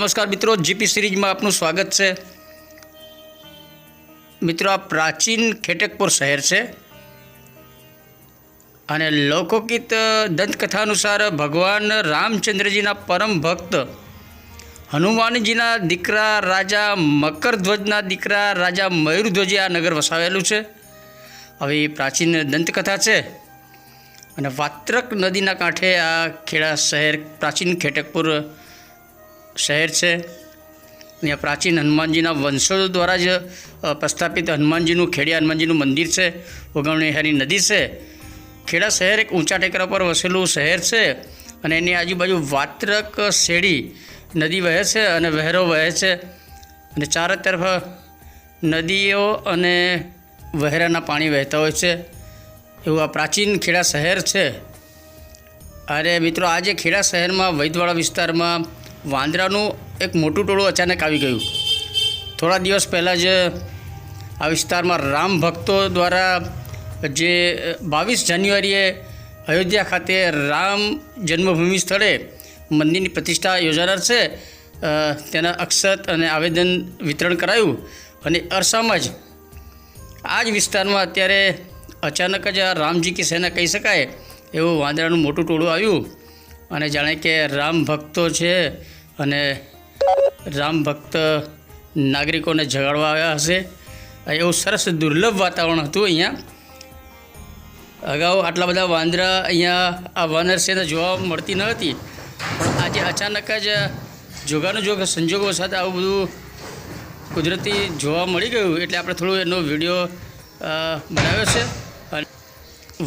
નમસ્કાર મિત્રો, જીપી સિરીઝમાં આપનું સ્વાગત છે. મિત્રો, આ પ્રાચીન ખેટકપુર શહેર છે અને લોકગીત દંતકથા અનુસાર ભગવાન રામચંદ્રજીના પરમ ભક્ત, હનુમાનજીના દીકરા રાજા મકરધ્વજના દીકરા રાજા મયુરધ્વજે આ નગર વસાવેલું છે. હવે એ પ્રાચીન દંતકથા છે અને વાત્રક નદીના કાંઠે આ ખેડા શહેર પ્રાચીન ખેટકપુર શહેર છે. અહીંયા પ્રાચીન હનુમાનજીના વંશજો દ્વારા જ પ્રસ્થાપિત હનુમાનજીનું ખેડિયા હનુમાનજીનું મંદિર છે. ઓગણનેહાની નદી છે. ખેડા શહેર એક ઊંચા ટેકરા પર વસેલું શહેર છે અને એની આજુબાજુ વાત્રક શેડી નદી વહે છે અને વહેરો વહે છે. અને ચારે તરફ નદીઓ અને વહેરાના પાણી વહેતા હોય છે. એવું આ પ્રાચીન ખેડા શહેર છે. અરે મિત્રો આજે ખેડા શહેરમાં વૈદવાડા વિસ્તારમાં વાંદરાનું એક મોટું ટોળું અચાનક આવી ગયું. થોડા દિવસ પહેલાં જ આ વિસ્તારમાં રામ ભક્તો દ્વારા જે બાવીસ જાન્યુઆરીએ અયોધ્યા ખાતે રામ જન્મભૂમિ સ્થળે મંદિરની પ્રતિષ્ઠા યોજાનાર છે તેના અક્ષત અને આવેદન વિતરણ કરાયું અને અરસામાં જ આ જ વિસ્તારમાં અત્યારે અચાનક જ આ રામજી કે સેના કહી શકાય એવું વાંદરાનું મોટું ટોળું આવ્યું. અને જાણે કે રામ ભક્તો છે અને રામ ભક્ત નાગરિકોને જગાડવા આવ્યા હશે. એવું સરસ દુર્લભ વાતાવરણ હતું અહીંયા. અગાઉ આટલા બધા વાંદરા અહીંયા આ વાનર સેના જોવા મળતી ન હતી. પણ આજે અચાનક જ જોગાનું જોગ સંજોગો સાથે આવું બધું કુદરતી જોવા મળી ગયું. એટલે આપણે થોડું એનો વીડિયો બનાવ્યો છે.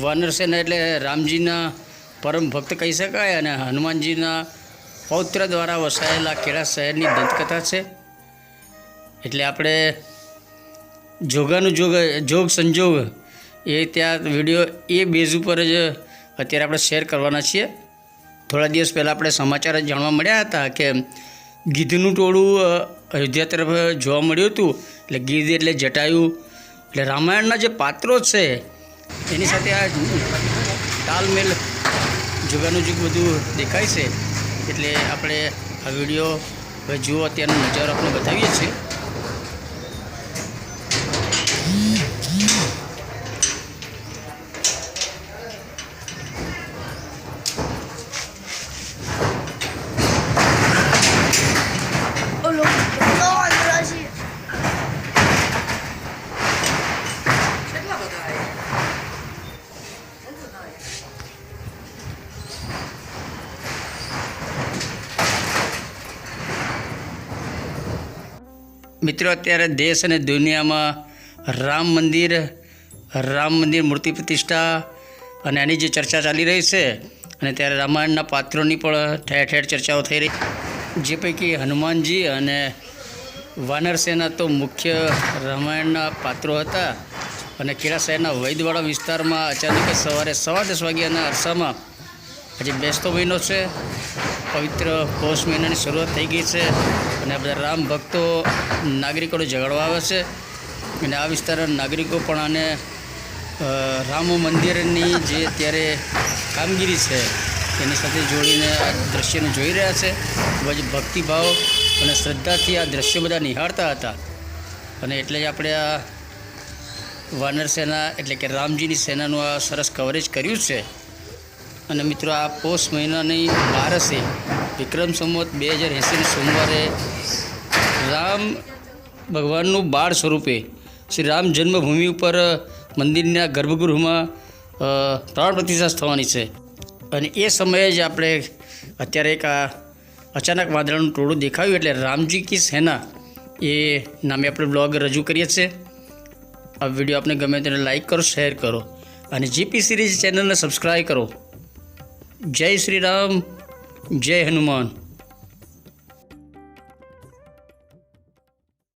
વાનર સેના એટલે રામજીના પરમ ભક્ત કહી શકાય અને હનુમાનજીના પૌત્ર દ્વારા વસાયેલા ખેડા શહેરની દંતકથા છે. એટલે આપણે જોગાનું જોગ જોગ સંજોગ એ ત્યાં વીડિયો એ બેઝ ઉપર જ અત્યારે આપણે શેર કરવાના છીએ. થોડા દિવસ પહેલાં આપણે સમાચાર જ જાણવા મળ્યા હતા કે ગીધનું ટોળું અયોધ્યા તરફ જોવા મળ્યું હતું. એટલે ગીધ એટલે જટાયું, એટલે રામાયણના જે પાત્રો છે, એની સાથે આ તાલમેલ જુગાનું જુગ બધું દેખાય છે એટલે આપણે આ વીડિયો જુઓ અત્યારનો નજારો આપણે બતાવીએ. મિત્રો, અત્યારે દેશ અને દુનિયામાં રામ મંદિર રામ મંદિર મૂર્તિ પ્રતિષ્ઠા અને એની જે ચર્ચા ચાલી રહી છે અને ત્યારે રામાયણના પાત્રોની પણ ઠેર ઠેર ચર્ચાઓ થઈ રહી જે પૈકી હનુમાનજી અને વાનર સેના તો મુખ્ય રામાયણના પાત્રો હતા અને ખેડા શહેરના વૈદવાડા વિસ્તારમાં અચાનક સવારે સવા દસ વાગ્યાના અરસામાં આજે બેસતો મહિનો છે. પવિત્ર પોષ મહિનાની શરૂઆત થઈ ગઈ છે અને બધા રામ ભક્તો નાગરિકોને જગાડવા આવે છે. અને આ વિસ્તારના નાગરિકો પણ આને રામ મંદિરની જે અત્યારે કામગીરી છે તેની સાથે જોડીને આ દ્રશ્યને જોઈ રહ્યા છે. ખૂબ જ ભક્તિભાવ અને શ્રદ્ધાથી આ દ્રશ્યો બધા નિહાળતા હતા. અને એટલે જ આપણે આ વાનર સેના એટલે કે રામજીની સેનાનું આ સરસ કવરેજ કર્યું છે. અને મિત્રો, આ પોષ મહિનાની બારસે વિક્રમ સંવત બે હજાર એંસીના સોમવારે રામ ભગવાનનું બાળ સ્વરૂપે શ્રી રામ જન્મભૂમિ ઉપર મંદિરના ગર્ભગૃહમાં પ્રાણ પ્રતિષ્ઠા થવાની છે. અને એ સમયે જ આપણે અત્યારે એક આ અચાનક વાદળાનું ટોળું દેખાયું એટલે રામજી કી સેના એ નામે આપણે બ્લોગ રજૂ કરીએ છીએ. આ વીડિયો આપને ગમે તેને લાઈક કરો, શેર કરો અને જીપી સિરીઝ ચેનલને સબસ્ક્રાઈબ કરો. જય શ્રી રામ. જય હનુમાન.